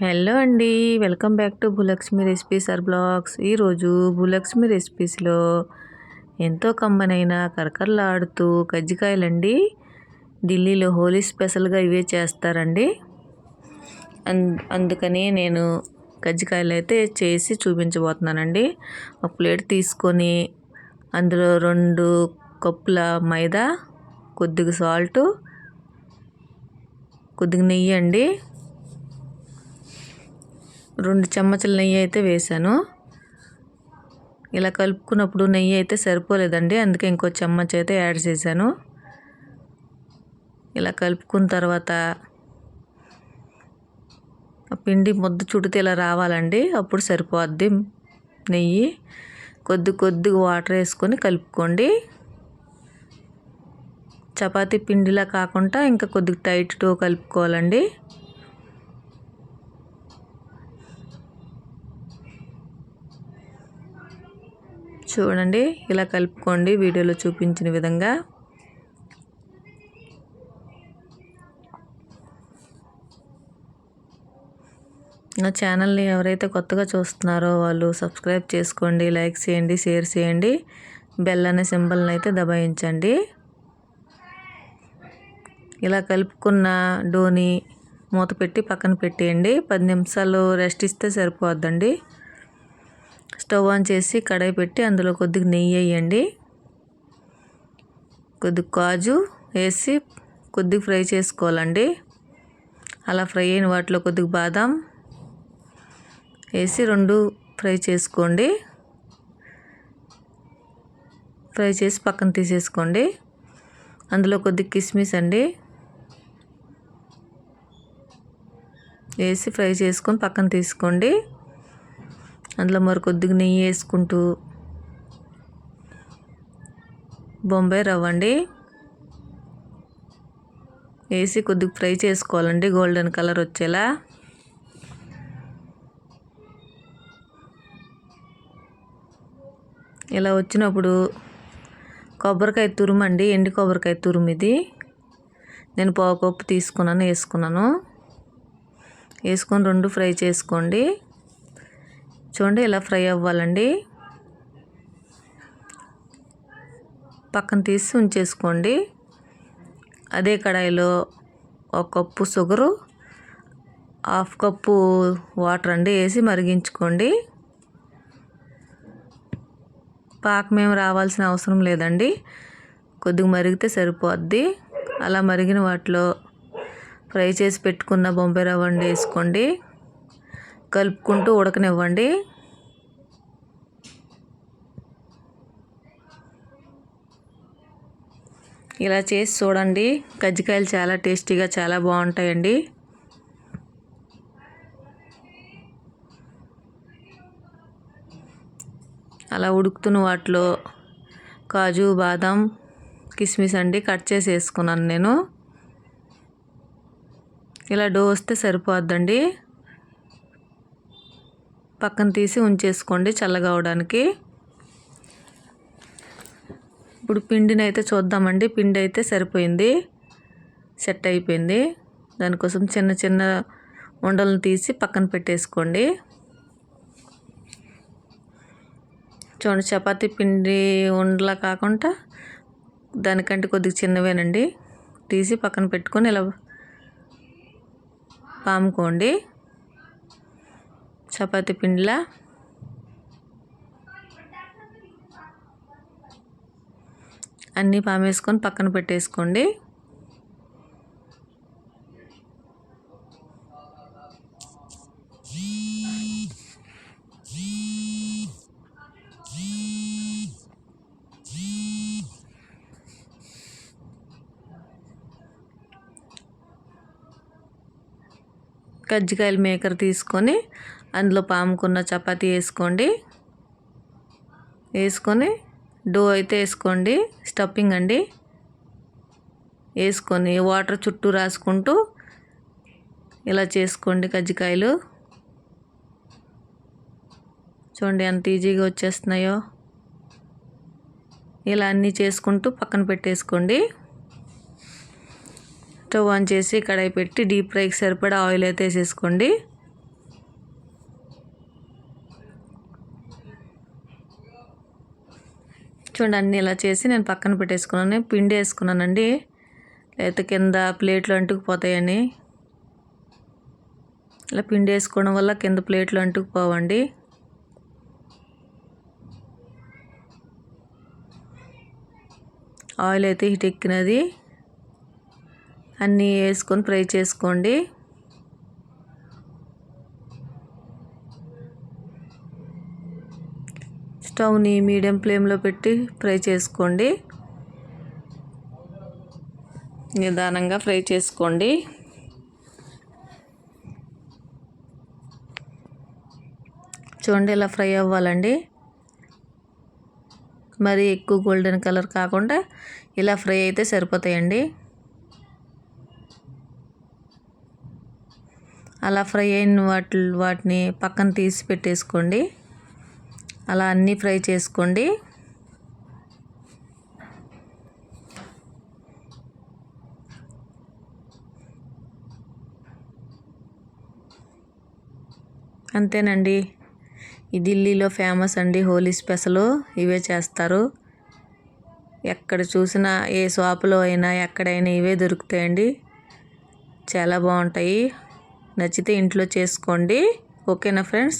Hello అండి welcome back to Bhulakshmi recipes or blogs. ఈరోజు భూలక్ష్మి రెసిపీస్లో ఎంతో కమ్మనైన కరకరలాడుతూ కజ్జికాయలండి ఢిల్లీలో హోలీ స్పెషల్గా ఇవే చేస్తారండి. అందుకని నేను కజ్జికాయలు అయితే చేసి చూపించబోతున్నానండి. ఒక ప్లేట్ తీసుకొని అందులో రెండు కప్పుల మైదా కొద్దిగా సాల్టు కొద్దిగా నెయ్యి అండి. రెండు చెమ్మచల నెయ్యి అయితే వేసాను. ఇలా కలుపుకున్నప్పుడు నెయ్యి అయితే సరిపోలేదండి అందుకే ఇంకో చెమ్మచ అయితే యాడ్ చేశాను. ఇలా కలుపుకున్న తర్వాత పిండి ముద్ద చుడితే ఇలా రావాలండి అప్పుడు సరిపోద్ది నెయ్యి. కొద్ది కొద్దిగా వాటర్ వేసుకొని కలుపుకోండి. చపాతీ పిండిలా కాకుండా ఇంకా కొద్దిగా టైట్ టైట్తో కలుపుకోవాలండి. చూడండి ఇలా కలుపుకోండి వీడియోలో చూపించిన విధంగా. నా ఛానల్ని ఎవరైతే కొత్తగా చూస్తున్నారో వాళ్ళు సబ్స్క్రైబ్ చేసుకోండి లైక్ చేయండి షేర్ చేయండి. బెల్ అనే సింబల్ని అయితే దబాయించండి. ఇలా కలుపుకున్న డోని మూత పెట్టి పక్కన పెట్టేయండి. పది నిమిషాలు రెస్ట్ ఇస్తే సరిపోద్దండి. స్టవ్ ఆన్ చేసి కడాయి పెట్టి అందులో కొద్దిగా నెయ్యి వేయండి. కొద్దిగా కాజు వేసి కొద్దిగా ఫ్రై చేసుకోవాలండి. అలా ఫ్రై అయిన వాటిలో కొద్దిగా బాదం వేసి రెండు ఫ్రై చేసుకోండి. ఫ్రై చేసి పక్కన తీసేసుకోండి. అందులో కొద్దిగా కిస్మిస్ అండి. వేసి ఫ్రై చేసుకొని పక్కన తీసుకోండి. అందులో మరి కొద్దిగా నెయ్యి వేసుకుంటూ బొంబాయి రవ్వ అండి. వేసి కొద్దిగా ఫ్రై చేసుకోవాలండి గోల్డెన్ కలర్ వచ్చేలా. ఇలా వచ్చినప్పుడు కొబ్బరికాయ తురుమండి ఎండి కొబ్బరికాయ తురుము ఇది. నేను పావు తీసుకున్నాను వేసుకున్నాను. వేసుకొని రెండు ఫ్రై చేసుకోండి. చూడండి ఇలా ఫ్రై అవ్వాలండి? పక్కన తీసి ఉంచేసుకోండి. అదే కడాయిలో ఒక cup sugar half cup water అండి వేసి మరిగించుకోండి. పాకం ఏమి రావాల్సిన అవసరం లేదండి. కొద్దిగా మరిగితే సరిపోద్ది. అలా మరిగిన వాటిలో ఫ్రై చేసి పెట్టుకున్న బొంబాయి రవ్వ వేసుకోండి. కలుపుకుంటూ ఉడకనివ్వండి. ఇలా చేసి చూడండి. కజ్జికాయలు చాలా టేస్టీగా చాలా బాగుంటాయండి. అలా ఉడుకుతున్న వాటిలో కాజు బాదం కిస్మిస్ అండి కట్ చేసి వేసుకున్నాను నేను. ఇలా డో వస్తే సరిపోద్దండి. పక్కన తీసి ఉంచేసుకోండి చల్లగా అవడానికి. ఇప్పుడు పిండిని అయితే చూద్దామండి. పిండి అయితే సరిపోయింది. సెట్ అయిపోయింది. దానికోసం చిన్న చిన్న ఉండలను తీసి పక్కన పెట్టేసుకోండి. చూడండి చపాతీ పిండి ఉండలా కాకుండా దానికంటే కొద్దిగా చిన్నవేనండి. తీసి పక్కన పెట్టుకొని ఇలా పాముకోండి. చపాతి పిండిలా? అన్నీ పామేసుకొని పక్కన పెట్టేసుకోండి. కజ్జికాయలు మేకర్ తీసుకొని అందులో పాముకున్న చపాతీ వేసుకోండి. వేసుకొని డో అయితే వేసుకోండి. స్టఫింగ్ అండి. వేసుకొని వాటర్ చుట్టూ రాసుకుంటూ ఇలా చేసుకోండి కజ్జికాయలు. చూడండి ఎంత ఈజీగా వచ్చేస్తున్నాయో. ఇలా అన్నీ చేసుకుంటూ పక్కన పెట్టేసుకోండి. స్టవ్ ఆన్ చేసి కడాయి పెట్టి డీప్ ఫ్రైకి సరిపడా ఆయిల్ అయితే వేసేసుకోండి. చూడండి అన్నీ ఇలా చేసి నేను పక్కన పెట్టేసుకున్నాను. పిండి వేసుకున్నానండి. లేకపోతే కింద ప్లేట్లు అంటుకుపోతాయని. ఇలా పిండి వేసుకోవడం వల్ల కింద ప్లేట్లు అంటుకుపోవండి. ఆయిల్ అయితే హిట్ ఎక్కినది. అన్నీ వేసుకొని ఫ్రై చేసుకోండి. స్టవ్ని మీడియం ఫ్లేమ్లో పెట్టి ఫ్రై చేసుకోండి. నిదానంగా ఫ్రై చేసుకోండి. చూడండి ఇలా ఫ్రై అవ్వాలండి. మరి ఎక్కువ గోల్డెన్ కలర్ కాకుండా ఇలా ఫ్రై అయితే సరిపోతాయండి. అలా ఫ్రై అయిన వాటి వాటిని పక్కన తీసి పెట్టేసుకోండి. అలా అన్నీ ఫ్రై చేసుకోండి. అంతేనండి. ఈ ఢిల్లీలో ఫేమస్ అండి. హోలీ స్పెషల్ ఇవే చేస్తారు. ఎక్కడ చూసినా ఏ షాపులో అయినా ఎక్కడైనా ఇవే దొరుకుతాయండి. చాలా బాగుంటాయి. నచ్చితే ఇంట్లో చేసుకోండి. ఓకేనా ఫ్రెండ్స్?